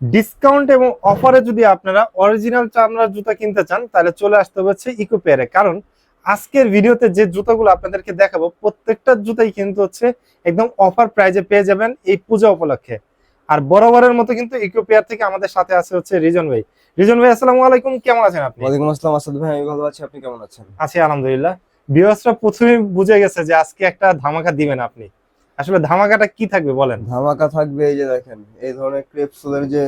Discount এবং অফারে যদি আপনারা অরিজিনাল চামড়ার জুতা কিনতে চান তাহলে চলে আসতে হচ্ছে ইকো পেয়ারে কারণ আজকের ভিডিওতে যে জুতাগুলো আপনাদেরকে দেখাবো প্রত্যেকটা জুতাই কিন্তু হচ্ছে একদম অফার প্রাইজে পেয়ে যাবেন এই পূজা উপলক্ষে। আর বরাবরের মতো কিন্তু ইকো পেয়ার থেকে আমাদের সাথে আছে হচ্ছে রিজন ভাই। রিজন ভাই আসসালামু আলাইকুম কেমন আছেন আপনি? ওয়ালাইকুম আসসালাম আসাদ ভাই আমি ভালো আছি আপনি কেমন আছেন? আছি আলহামদুলিল্লাহ। ভিউয়ার্সরা প্রথমেই বুঝে গেছে যে আজকে একটা ধামাকা দিবেন আপনি। আসলে ধামাকাটা কি থাকবে বলেন? ধামাকা থাকবে এই যে দেখেন এই ধরনের ক্রেপসুলের যে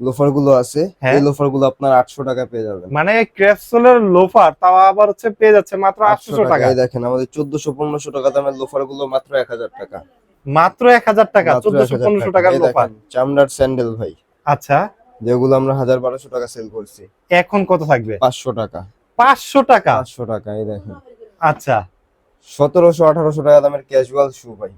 লোফারগুলো আছে হ্যাঁ। এই লোফারগুলো আপনার আটশো টাকা পেয়ে যাবেন। মানে ক্রেপসোলের লোফার তাও আবার হচ্ছে পেয়ে যাচ্ছে মাত্র আটশো টাকা। এই দেখেন আমাদের চোদ্দশো পনেরোশো টাকা দামের লোফারগুলো মাত্র এক হাজার টাকা। মাত্র এক হাজার টাকা চোদ্দশো 1000 পনেরোশো টাকা। টাকার লোফার চামড়ার স্যান্ডেল ভাই। আচ্ছা। যেগুলো আমরা হাজার বারোশো টাকা সেল করছি। এখন কত থাকবে? পাঁচশো টাকা। পাঁচশো টাকা? পাঁচশো টাকা এই দেখেন। আচ্ছা। সতেরোশো আঠারোশো টাকা দামের ক্যাজুয়াল শু ভাই।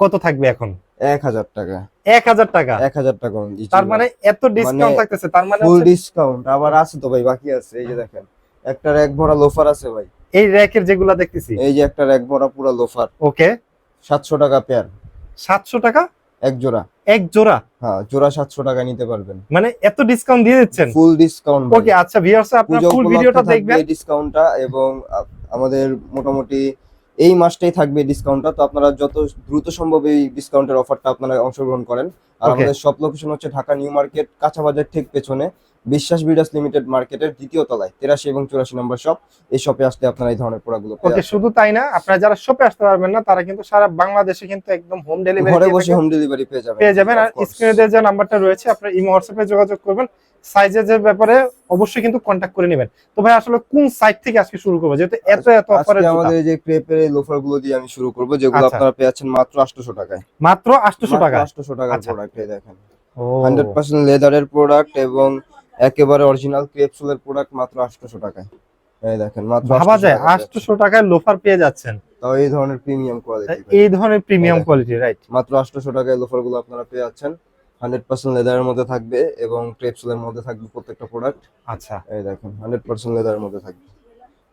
কত থাকবে এখন? এক হাজার টাকা। এক হাজার টাকা? এক হাজার টাকা তার মানে এত ডিসকাউন্ট থাকতেছে তার মানে ফুল ডিসকাউন্ট আবার আছে তো ভাই বাকি আছে এই যে দেখেন। একটা এক ভরা লোফার আছে ভাই। এই র্যাকের যেগুলা দেখতেছি? এই যে একটা এক ভরা পুরো লোফার ওকে সাতশো টাকা পেয়ার সাতশো টাকা? এক জোড়া। এক জোড়া? হ্যাঁ জোড়া সাতশো টাকা নিতে পারবেন। মানে এত ডিসকাউন্ট দিয়ে দিচ্ছেন? ফুল ডিসকাউন্ট ওকে আচ্ছা ভিউয়ার্স আপনারা ফুল ভিডিওটা দেখবেন। এই ডিসকাউন্টটা এবং আমাদের মোটামুটি এই মাসটাই থাকবে ডিসকাউন্টটা তো আপনারা যত দ্রুত সম্ভব এই ডিসকাউন্টের অফারটা আপনারা অংশগ্রহণ করেন। আর. আমাদের সব লোকেশন হচ্ছে ঢাকা নিউ মার্কেট কাঁচা বাজার ঠিক পেছনে। বিশ্বাস বিডাস লিমিটেড মার্কেটের দ্বিতীয় তলায় তেরাশি এবং চুরাশি নম্বর শপ এই শপে আসলে আপনারা এই ধরনের প্রোডাক্টগুলো পেয়ে ওকে শুধু তাই না আপনারা যারা শপে আসতে পারবেন না তারা কিন্তু সারা বাংলাদেশে কিন্তু একদম হোম ঘরে ডেলিভারি বসে হোম ডেলিভারি পেয়ে যাবেন। পেয়ে যাবেন আর স্ক্রিনে দেওয়া যে নাম্বারটা রয়েছে আপনার ইমো হোয়াটসঅ্যাপে যোগাযোগ করবেন সাইজের ব্যাপারে অবশ্যই কিন্তু কন্ট্যাক্ট করে নেবেন। তো ভাই আসলে কোন সাইট থেকে আজকে শুরু করব? যেহেতু এত এত আজকে আমাদের যে ক্রেপের লোফারগুলো দিয়ে আমি শুরু করব যেগুলো আচ্ছা। আপনারা পেয়েছেন মাত্র 800 টাকায়। মাত্র আটশোশো টাকা 800 টাকার আচ্ছা। প্রোডাক্ট দেখেন। ও। 100% লেদারের প্রোডাক্ট এবং একেবারে অরিজিনাল ক্রেপসুলের প্রোডাক্ট মাত্র 800 টাকায়। এই দেখেন মাত্র ভাবা যায় টাকায় আটশোশো টাকায় লোফার পেয়ে যাচ্ছেন। তাও এই ধরনের প্রিমিয়াম কোয়ালিটি এই ধরনের প্রিমিয়াম। কোয়ালিটি রাইট মাত্র 800 টাকায় লোফারগুলো আপনারা পেয়ে যাচ্ছেন। 100% লেদারের মধ্যে থাকবে এবং ক্রেপসুলের মধ্যে থাকবে প্রত্যেকটা প্রোডাক্ট আচ্ছা। এই দেখেন 100% লেদারের মধ্যে থাকবে।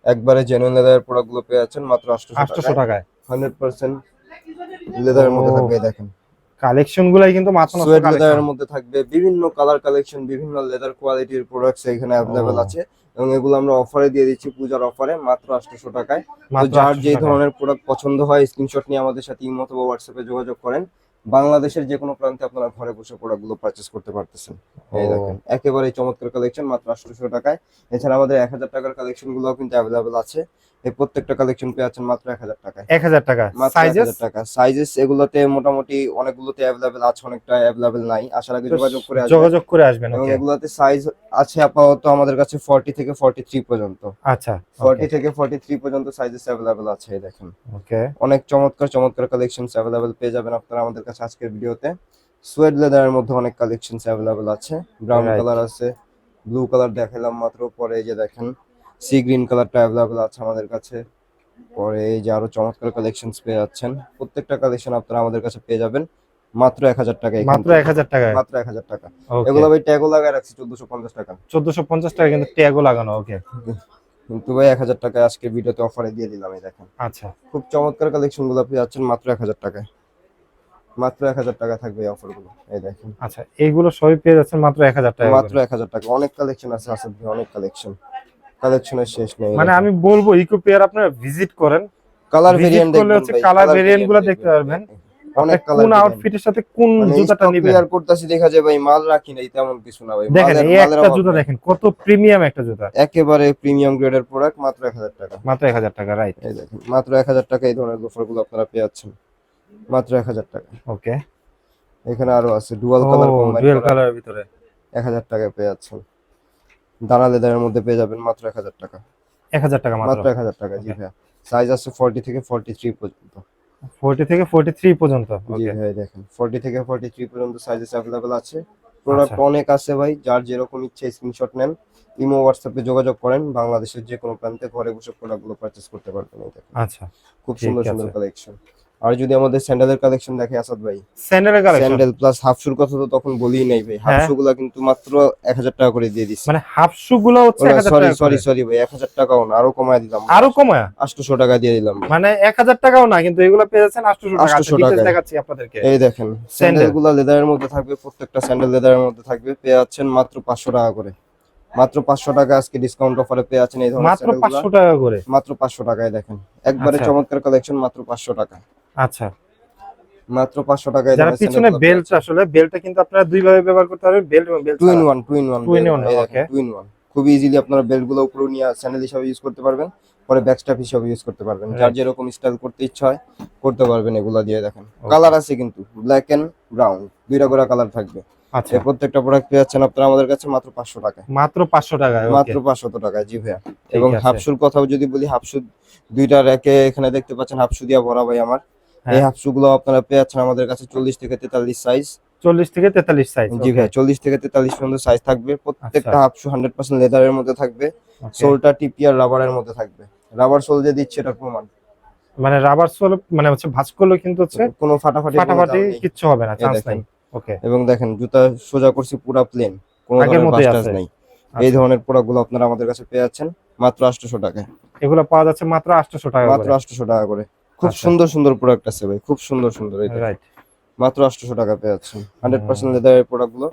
একবারে জেনুইন লেদারের প্রোডাক্টগুলো পেয়ে যাচ্ছেন মাত্র 800 আটশোশো টাকায়। টাকায়। হান্ড্রেড পার্সেন্ট লেদারের মধ্যে থাকবে এই দেখেন। কালেকশন গুলাই কিন্তু মাথা নষ্ট লেদারের মধ্যে থাকবে। বিভিন্ন কালার কালেকশন বিভিন্ন লেদার কোয়ালিটির প্রোডাক্টস এখানে অ্যাভেলেবেল আছে। এবং এগুলো আমরা অফারে দিয়ে দিচ্ছি পূজার অফারে মাত্র আটশোশো টাকায়। যার যে ধরনের প্রোডাক্ট পছন্দ হয় স্ক্রিনশট নিয়ে আমাদের সাথে ইমো অথবা হোয়াটসঅ্যাপে যোগাযোগ করেন। বাংলাদেশের যে কোনো প্রান্তে আপনারা ঘরে বসে প্রোডাক্টগুলো পারচেস করতে পারতেছেন। এই দেখেন একেবারে চমৎকার কালেকশন মাত্র আটশোশো টাকায়। এছাড়া আমাদের এক হাজার টাকার কালেকশনগুলো কিন্তু অ্যাভেলেবেল আছে। এই প্রত্যেকটা কালেকশন পেয়ে যাচ্ছেন মাত্র এক হাজার টাকায়। এক হাজার টাকা। সাইজেস টাকা। সাইজেস এগুলোতে মোটামুটি অনেকগুলোতে অ্যাভেলেবেল আছে অনেকটা অ্যাভেলেবেল নাই। আসার আগে যোগাযোগ করে যোগাযোগ করে আসবেন এবং এগুলোতে সাইজ আছে আপাতত আমাদের কাছে 40 থেকে 43 পর্যন্ত। আচ্ছা 40 থেকে 43 পর্যন্ত সাইজেস অ্যাভেলেবেল আছে দেখেন। ওকে অনেক চমৎকার চমৎকার কালেকশনস অ্যাভেলেবেল পেয়ে যাবেন আপনারা আমাদের কাছে আজকের ভিডিওতে। সোয়েড লেদারের মধ্যে অনেক কালেকশনস অ্যাভেলেবেল আছে। ব্রাউন কালার আছে ব্লু কালার দেখালাম মাত্র পরে এই যে দেখেন। সি গ্রিন কালারটা অ্যাভেলেবেল আছে আমাদের কাছে। পরে এই যে আরও চমৎকার কালেকশনস পেয়ে যাচ্ছেন। প্রত্যেকটা কালেকশন আপনারা আমাদের কাছে পেয়ে যাবেন। মাত্র এক হাজার টাকা মাত্র এক হাজার টাকায়? মাত্র এক হাজার টাকা। এগুলো ভাই ট্যাগও লাগায় রাখছি চোদ্দশো পঞ্চাশ টাকা। চোদ্দশো পঞ্চাশ টাকা কিন্তু ট্যাগও লাগানো ওকে কিন্তু ভাই এক হাজার টাকায় আজকে ভিডিওতে অফারে দিয়ে দিলাম এই দেখেন। আচ্ছা। খুব চমৎকার কালেকশনগুলো পেয়ে যাচ্ছেন মাত্র এক হাজার টাকায়। মাত্র এক হাজার টাকা থাকবে এই অফারগুলো এই দেখেন। আচ্ছা এইগুলো সবই পেয়ে যাচ্ছেন মাত্র এক হাজার টাকা মাত্র এক হাজার টাকা। অনেক কালেকশন আছে ভাই অনেক কালেকশন কালেকশনের শেষ নেই মানে আমি বলব ইকো পেয়ার আপনারা ভিজিট করেন। কালার ভেরিয়েন্ট করলে হচ্ছে colour variant গুলো দেখতে পারবেন। অনেক কালার কোন আউটফিটের সাথে কোন মানে জুতাটা নেবেন? করতেছি দেখা যায় ভাই মাল রাখি নাই তেমন কিছু না ভাই দেখেন এই একটা জুতা দেখেন কত প্রিমিয়াম একটা জুতা। একেবারে প্রিমিয়াম গ্রেডের প্রোডাক্ট মাত্র এক হাজার টাকা। মাত্র এক হাজার টাকা রাইট এই দেখেন মাত্র এক হাজার টাকা এই ধরনের লোফারগুলো আপনারা পেয়ে যাচ্ছেন মাত্র এক হাজার টাকা। ওকে এখানে আরও আছে ডুয়াল কালার ডুয়েল কালারের ভিতরে। এক হাজার টাকায় পেয়ে যাচ্ছেন দানা লেদারের মধ্যে পেয়ে যাবেন মাত্র এক হাজার টাকা। এক হাজার টাকা মাত্র? এক হাজার টাকা জি ভাইয়া। সাইজ আছে ফর্টি থেকে ফর্টি থ্রি পর্যন্ত। ফোর্টি থেকে ফোর্টি থ্রি পর্যন্ত? জি ভাই দেখেন। ফর্টি থেকে ফর্টি থ্রি পর্যন্ত সাইজেস অ্যাভেলেবেল আছে। প্রোডাক্ট আচ্ছা। অনেক আছে ভাই যার যেরকম ইচ্ছে স্ক্রিনশট নেন। ইমো হোয়াটসঅ্যাপে যোগাযোগ করেন। বাংলাদেশের যে কোনো প্রান্তে ঘরে বসে প্রোডাক্টগুলো পারচেস করতে পারবেন আচ্ছা। খুব সুন্দর সুন্দর কালেকশন আর যদি আমাদের স্যান্ডেলের কালেকশন দেখে আসাদ ভাই? স্যান্ডেলের কালেকশন স্যান্ডেল প্লাস হাফ শুর কথা তো তখন বলিই নাই ভাই। হাফ। শু গুলা কিন্তু মাত্র এক হাজার টাকা করে দিয়ে দিচ্ছি মানে হাফ শু গুলো হচ্ছে 1000 সরি টাকা সরি করে। সরি ভাই এক হাজার টাকাও না আরও কমায় দিলাম। আরও কমায়? আটশোশো টাকা দিয়ে দিলাম। মানে এক হাজার টাকাও না কিন্তু এগুলো পেয়ে যাচ্ছেন আটশোশো টাকা। 800 আচ্ছা, দেখাচ্ছি আপনাদেরকে। এই দেখেন স্যান্ডেলগুলা লেদারের মধ্যে থাকবে প্রত্যেকটা স্যান্ডেল লেদারের মধ্যে থাকবে পেয়ে যাচ্ছেন মাত্র পাঁচশো টাকা করে। মাত্র পাঁচশো টাকা আজকে ডিসকাউন্ট অফারে পেয়ে আছেন এই ধরনের মাত্র পাঁচশো টাকা করে। মাত্র পাঁচশো টাকায় দেখেন। একবারে আচ্ছা। চমৎকার কালেকশন মাত্র পাঁচশো টাকা। আচ্ছা। মাত্র পাঁচশো টাকায় যারা পিছনে বেল্ট আসলে বেল্টটা কিন্তু আপনারা দুই ভাবে ব্যবহার করতে পারবেন বেল্ট এবং belt two in one two in one Two in one, okay. Two in one খুবই ইজিলি আপনারা বেল্টগুলো উপরে নিয়ে স্যান্ডেল হিসাবে ইউজ করতে পারবেন পরে ব্যাক স্ট্র্যাপ হিসাবে ইউজ করতে পারবেন। যার. যেরকম স্টাইল করতে ইচ্ছা হয় করতে পারবেন এগুলা দিয়ে দেখেন। কালার আছে কিন্তু ব্ল্যাক এন্ড ব্রাউন দুইটা করে কালার থাকবে। আচ্ছা। এই প্রত্যেকটা প্রোডাক্ট পেয়ে যাচ্ছেন আপনারা আমাদের কাছে মাত্র পাঁচশো টাকায়। মাত্র পাঁচশো টাকায় okay. মাত্র পাঁচশত টাকায় জি ভাইয়া। এবং আছে। হাফশুর কথাও যদি বলি হাফশু দুইটা র্যাকে এখানে দেখতে পাচ্ছেন হাফশু দিয়া ভরা ভাই আমার। এই হ্যাঁ। হাফশু গুলো আপনারা পেয়ে যাচ্ছেন আমাদের কাছে চল্লিশ থেকে তেতাল্লিশ সাইজ চল্লিশ থেকে তেতাল্লিশ সাইজ জি ভাই চল্লিশ থেকে তেতাল্লিশ পর্যন্ত সাইজ থাকবে। প্রত্যেকটা আচ্ছা। হাফশু হান্ড্রেড পার্সেন্ট লেদারের মধ্যে থাকবে। সোলটা টিপিয়ার রাবারের মধ্যে থাকবে। রাবার সোল যে দিচ্ছে এটা প্রমাণ। মানে রাবার সোল মানে হচ্ছে ভাঁজ করলে কিন্তু হচ্ছে কোনো ফাটাফাটি ফাটাফাটি কিচ্ছু হবে না চান্স নাই। ওকে এবং দেখেন জুতা সোজা করছি পুরা প্লেন কোনো আগের ধরনের। নাই। এই ধরনের প্রোডাক্টগুলো আপনারা আমাদের কাছে পেয়ে যাচ্ছেন মাত্র আটশোশো টাকায়। এগুলো পাওয়া যাচ্ছে মাত্র আটশোশো টাকা মাত্র আটশোশো টাকা করে। খুব আচ্ছা। সুন্দর সুন্দর প্রোডাক্ট আছে ভাই খুব সুন্দর সুন্দর এই রাইট মাত্র আটশোশো টাকা পেয়ে যাচ্ছেন। হান্ড্রেড পার্সেন্ট লেদারের প্রোডাক্টগুলো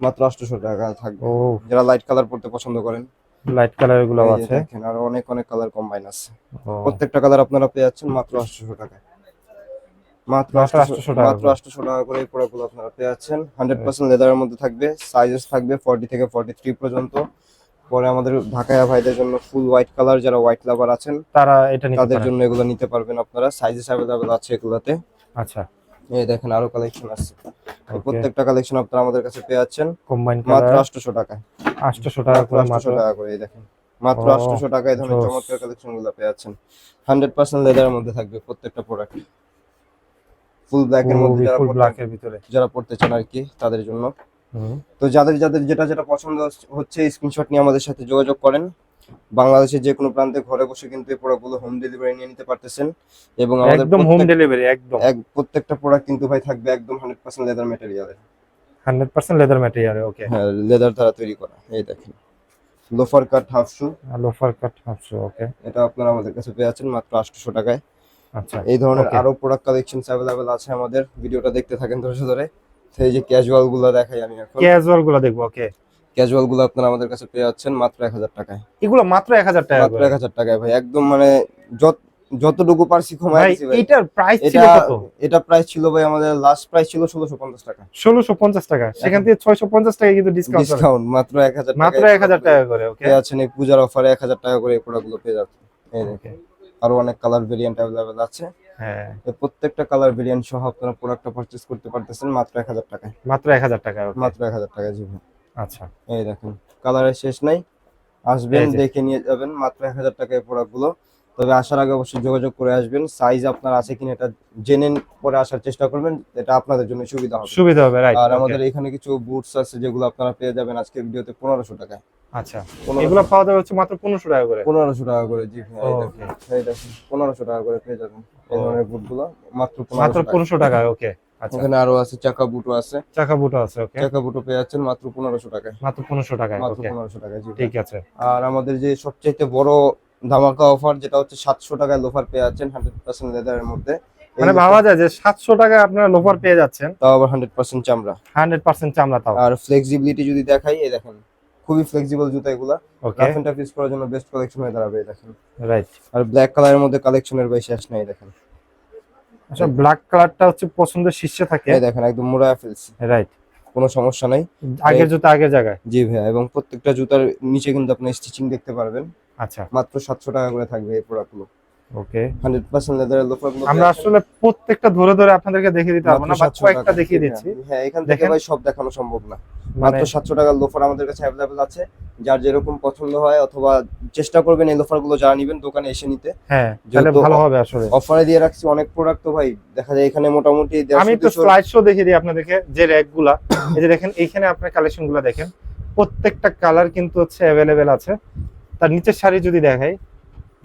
মাত্র আটশোশো টাকা থাকবে। যারা লাইট কালার পড়তে পছন্দ করেন। লাইট কালারগুলো আছে। দেখেন আরও অনেক অনেক কালার কম্বাইন আছে। প্রত্যেকটা কালার আপনারা পেয়ে যাচ্ছেন মাত্র আটশোশো টাকায় মাত্র মাত্র 800 টাকা মাত্র করে। আটশোশো টাকা করে এই প্রোডাক্টগুলো আপনারা পেয়ে যাচ্ছেন। হান্ড্রেড পার্সেন্ট লেদারের মধ্যে থাকবে। সাইজেস থাকবে ফর্টি থেকে ফর্টি থ্রি পর্যন্ত। পরে আমাদের ঢাকায়া ভাইদের জন্য ফুল হোয়াইট কালার যারা হোয়াইট লাভার আছেন তারা এটা তাদের জন্য এগুলো নিতে পারবেন আপনারা। সাইজেস অ্যাভেলেবেল আছে এগুলাতে। আচ্ছা। এই দেখেন আরও কালেকশন আছে। প্রত্যেকটা কালেকশন আপনারা আমাদের কাছে পেয়ে যাচ্ছেন। কম্বাইন মাত্র কালার আটশোশো টাকায়। আটশোশো টাকা মাত্র করে মাত্র আটশোশো টাকা করে এই দেখেন। মাত্র ও, আটশোশো টাকায় এই ধরনের চমৎকার কালেকশনগুলো পেয়ে যাচ্ছেন। হান্ড্রেড পার্সেন্ট লেদারের মধ্যে থাকবে প্রত্যেকটা প্রোডাক্ট ফুল ব্ল্যাক এর মধ্যে যারা ফুল পড়তে- ব্ল্যাকের ভিতরে। যারা পড়তে চান আর কি তাদের জন্য। তো যাদের যাদের যেটা যেটা পছন্দ হচ্ছে স্ক্রিনশট নিয়ে আমাদের সাথে যোগাযোগ করেন। বাংলাদেশের যে কোনো প্রান্তে ঘরে বসে কিন্তু এই প্রোডাক্টগুলো হোম ডেলিভারি নিয়ে নিতে পারতেছেন। এবং আমাদের একদম হোম ডেলিভারি একদম। এক প্রত্যেকটা প্রোডাক্ট কিন্তু ভাই থাকবে একদম hundred percent leather মেটেরিয়ালের hundred percent leather material okay হ্যাঁ লেদার দ্বারা তৈরি করা এই দেখেন। Loafer cut half shoe loafer cut half shoe okay এটা আপনারা আমাদের কাছে পেয়ে যাচ্ছেন মাত্র আটশোশো টাকায়। আচ্ছা এই ধরনের. আরও প্রোডাক্ট কালেকশন অ্যাভেলেবেল আছে আমাদের। ভিডিওটা দেখতে থাকেন ধরে ধরে। এই যে ক্যাজুয়ালগুলো দেখাই আমি এখন। ক্যাজুয়ালগুলো দেখব ওকে ক্যাজুয়ালগুলো আপনারা আমাদের কাছে পেয়ে যাচ্ছেন মাত্র এক হাজার টাকায়। এগুলো মাত্র এক হাজার টাকা মাত্র এক হাজার টাকায় ভাই একদম মানে যত যতটুকু পারছি কমাই ভাই এটার প্রাইস ছিল কত? এটা প্রাইস ছিল ভাই আমাদের লাস্ট প্রাইস ছিল ষোলোশো পঞ্চাশ টাকা। ষোলোশো পঞ্চাশ টাকা। সেখান থেকে ছয়শো পঞ্চাশ টাকা কিন্তু ডিসকাউন্ট ডিসকাউন্ট মাত্র এক হাজার মাত্র এক হাজার টাকা করে ওকে পেয়ে যাচ্ছেন এই পূজার অফারে এক হাজার টাকা করে এই প্রোডাক্টগুলো পেয়ে যাচ্ছেন। এই দেখেন Okay. আরও অনেক কালার ভেরিয়েন্ট অ্যাভেলেবেল আছে। হ্যাঁ। প্রত্যেকটা কালার ভেরিয়েন্ট সহ আপনারা প্রোডাক্টটা পারচেজ করতে পারতেছেন মাত্র এক হাজার টাকায়। মাত্র এক হাজার টাকা ওকে মাত্র এক হাজার টাকা জি আচ্ছা। এই দেখেন কালারের শেষ নাই। আসবেন দেখে নিয়ে যাবেন মাত্র এক হাজার টাকায় প্রোডাক্টগুলো। তবে আসার আগে অবশ্যই যোগাযোগ করে আসবেন। সাইজ আপনার আছে কিনা এটা জেনে পরে আসার চেষ্টা করবেন। এটা আপনাদের জন্য সুবিধা হবে। সুবিধা হবে রাইট আর আমাদের এখানে কিছু বুটস আছে যেগুলো আপনারা পেয়ে যাবেন আজকের ভিডিওতে পনেরোশো টাকায়। আচ্ছা। এগুলো পাওয়া যাবে হচ্ছে মাত্র পনেরোশো টাকা করে। পনেরোশো টাকা করে জি এই. দেখেন, এই দেখেন পনেরোশো টাকা করে পেয়ে যাবেন। এই। ধরনের মাত্র মাত্র পনেরোশো টাকা ওকে আচ্ছা। ওখানে আরও আছে চাকা বুটও আছে। চাকা বুটো আছে ওকে চাকা বুটও পেয়ে যাচ্ছেন মাত্র পনেরোশো টাকায়। মাত্র পনেরোশো টাকায় মাত্র ওকে পনেরোশো টাকায় জি ঠিক আছে। আর আমাদের যে সবচাইতে বড় ধামাকা অফার যেটা হচ্ছে সাতশো টাকায় লোফার পেয়ে যাচ্ছেন হান্ড্রেড পার্সেন্ট লেদারের মধ্যে। মানে ভাবা যায় যে সাতশো টাকায় আপনারা লোফার পেয়ে যাচ্ছেন। তাও আবার হান্ড্রেড পার্সেন্ট চামড়া। হান্ড্রেড পার্সেন্ট চামড়া তাও। আর ফ্লেক্সিবিলিটি যদি দেখাই এই দেখেন খুবই ফ্লেক্সিবল জুতা এগুলা। রাফ এন্ড টাফ ইউজ করার জন্য বেস্ট কালেকশন হয়ে দাঁড়াবে দেখেন। রাইট আর ব্ল্যাক কালারের মধ্যে কালেকশনের বেশি শেষ নাই দেখেন। আচ্ছা ব্ল্যাক কালারটা হচ্ছে পছন্দের শীর্ষে থাকে। এই দেখেন একদম মোড়া ফেলছি। রাইট কোনো সমস্যা নাই। আগের জুতা আগের জায়গায়? জি ভাইয়া এবং প্রত্যেকটা জুতার নিচে কিন্তু আপনি স্টিচিং দেখতে পারবেন। আচ্ছা। মাত্র সাতশো টাকা করে থাকবে এই প্রোডাক্টগুলো ওকে হান্ড্রেড পার্সেন্ট লেদারের লোফার আমরা আসলে প্রত্যেকটা ধরে ধরে আপনাদেরকে দেখিয়ে দিতে পারব না বাট কয়েকটা দেখিয়ে দিচ্ছি। হ্যাঁ এখান থেকে। ভাই সব দেখানো সম্ভব না। মানে মাত্র সাতশো টাকার লোফার আমাদের কাছে অ্যাভেলেবেল আছে। যার যেরকম পছন্দ হয় অথবা চেষ্টা করবেন এই লোফারগুলো যারা নিবেন দোকানে এসে নিতে। হ্যাঁ তাহলে ভালো হবে আসলে। অফারে দিয়ে রাখছি অনেক প্রোডাক্ট তো ভাই দেখা যায় এখানে মোটামুটি আমি একটু স্লাইড শো দেখিয়ে দিই আপনাদেরকে যে র্যাকগুলা এই যে দেখেন এইখানে আপনার কালেকশনগুলা দেখেন। প্রত্যেকটা কালার কিন্তু হচ্ছে অ্যাভেলেবেল আছে। তার নিচের শাড়ি যদি দেখাই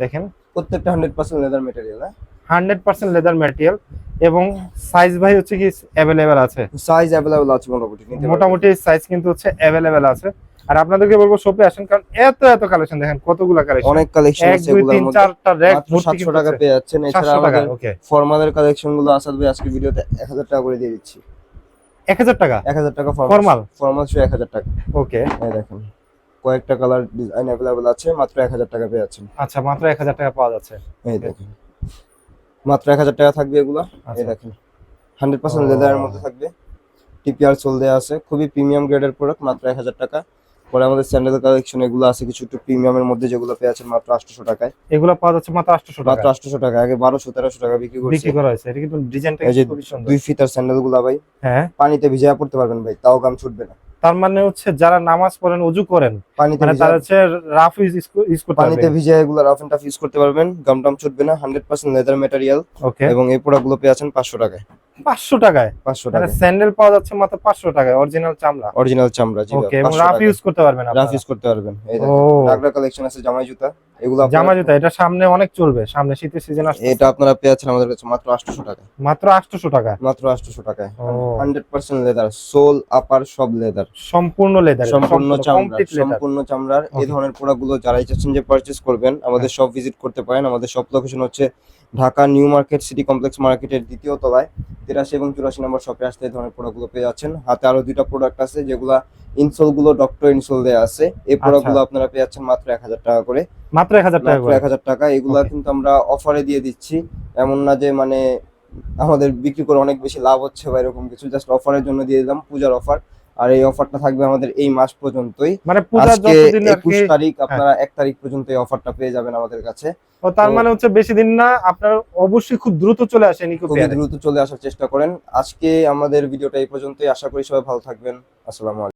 দেখেন। প্রত্যেকটা hundred percent leather material hundred percent leather material এবং সাইজ ভাই হচ্ছে কি অ্যাভেলেবেল আছে। সাইজ অ্যাভেলেবল আছে মোটামুটি মোটামুটি সাইজ কিন্তু হচ্ছে অ্যাভেলেবেল আছে। আর আপনাদেরকে বলব শপে আসেন কারণ এত এত কালেকশন দেখেন কতগুলো কালেকশন অনেক কালেকশন আছে এগুলোর মধ্যে। চারটা র্যাক মাত্র সাতশো টাকা পেয়ে যাচ্ছেন। এছাড়া আমাদের ফর্মালের কালেকশনগুলো আসাদ ভাই আজকে ভিডিওতে এক হাজার টাকা করে দিয়ে দিচ্ছি। এক হাজার টাকা? এক হাজার টাকা Formal? ফর্মাল শু এক হাজার টাকা। ওকে এই দেখেন। কয়েকটা কালার ডিজাইন অ্যাভেলেবল আছে মাত্র এক হাজার টাকা পেয়ে যাচ্ছেন। আচ্ছা মাত্র এক হাজার টাকা পাওয়া যাচ্ছে। এই দেখেন। মাত্র এক হাজার টাকা থাকবে এগুলো। এই দেখেন হান্ড্রেড পার্সেন্ট। লেদারের মধ্যে থাকবে। টিপিআর সোল দেওয়া আছে খুবই প্রিমিয়াম গ্রেডের প্রোডাক্ট মাত্র এক হাজার টাকা। পরে আমাদের স্যান্ডেল কালেকশন এগুলো আছে কিছু একটু প্রিমিয়ামের মধ্যে যেগুলো পেয়ে আছেন মাত্র আটশো টাকায়। এগুলো পাওয়া যাচ্ছে মাত্র আটশো টাকা। মাত্র আটশো টাকা আগে বারোশো তেরোশো টাকা বিক্রি করছে। বিক্রি করা হয়েছে। এটা কিন্তু ডিজাইনটা দুই ফিতার স্যান্ডেলগুলা ভাই হ্যাঁ। পানিতে ভিজায় পড়তে পারবেন ভাই তাও গাম ছুটবে না। তার মানে হচ্ছে যারা নামাজ পড়েন উজু করেন পানিতে মানে তারা হচ্ছে রাফ ইউজ করতে পানিতে পারবে ভিজে এগুলো রাফ এন্ড টাফ ইউজ করতে পারবেন। গাম টাম ছুটবে না hundred percent leather material okay এবং এই প্রোডাক্টগুলো পেয়ে আছেন পাঁচশো টাকায়। পাঁচশো টাকায়। পাঁচশো মানে টাকা স্যান্ডেল পাওয়া যাচ্ছে মাত্র পাঁচশো টাকায় অরিজিনাল চামড়া। অরিজিনাল চামড়া জি ওকে এবং রাফ ইউজ করতে পারবেন রাফ ইউজ করতে পারবেন। এই দেখেন নাগরা কালেকশন আছে জামাই জুতা। এগুলো জামা জুতা এটা সামনে অনেক চলবে সামনে শীতের সিজন আসছে এটা আপনারা পেয়েছেন আমাদের কাছে মাত্র আটশো টাকা মাত্র আটশোশো টাকা মাত্র আটশো টাকায়। ও। Hundred percent leather sole upper সব লেদার সম্পূর্ণ লেদার সম্পূর্ণ চামড়া সম্পূর্ণ চামড়ার। এই ধরনের প্রোডাক্টগুলো যারা চাচ্ছেন যে পারচেজ করবেন আমাদের হ্যাঁ। শপ ভিজিট করতে পারেন। আমাদের সব লোকেশন হচ্ছে Dhaka new market city complex মার্কেটের দ্বিতীয় তলায় তিরাশি এবং চুরাশি নম্বর শপে আসতে এই ধরনের প্রোডাক্টগুলো পেয়ে যাচ্ছেন। হাতে আরও দুইটা প্রোডাক্ট আছে যেগুলা ইনসোলগুলো ডক্টর ইনসোল দেয়া আছে। এই প্রোডাক্টগুলো আপনারা পেয়ে যাচ্ছেন মাত্র এক হাজার টাকা করে। মাত্র এক হাজার টাকা এক হাজার টাকা। এগুলা কিন্তু আমরা অফারে দিয়ে দিচ্ছি। এমন না যে মানে আমাদের বিক্রি করে অনেক বেশি লাভ হচ্ছে বা এরকম কিছু। জাস্ট অফারের জন্য দিয়ে দিলাম পূজার অফার আর এই অফারটা থাকবে আমাদের এই মাস পর্যন্তই। মানে একুশ কি হ্যাঁ। তারিখ আপনারা এক তারিখ পর্যন্ত এই অফারটা পেয়ে যাবেন আমাদের কাছে। ও তার মানে হচ্ছে বেশি দিন না আপনার অবশ্যই খুব দ্রুত চলে আসেন ইকো খুবই দ্রুত চলে আসার চেষ্টা করেন। আজকে আমাদের ভিডিওটা এই পর্যন্তই। আশা করি সবাই ভালো থাকবেন। আসসালামু আলাইকুম।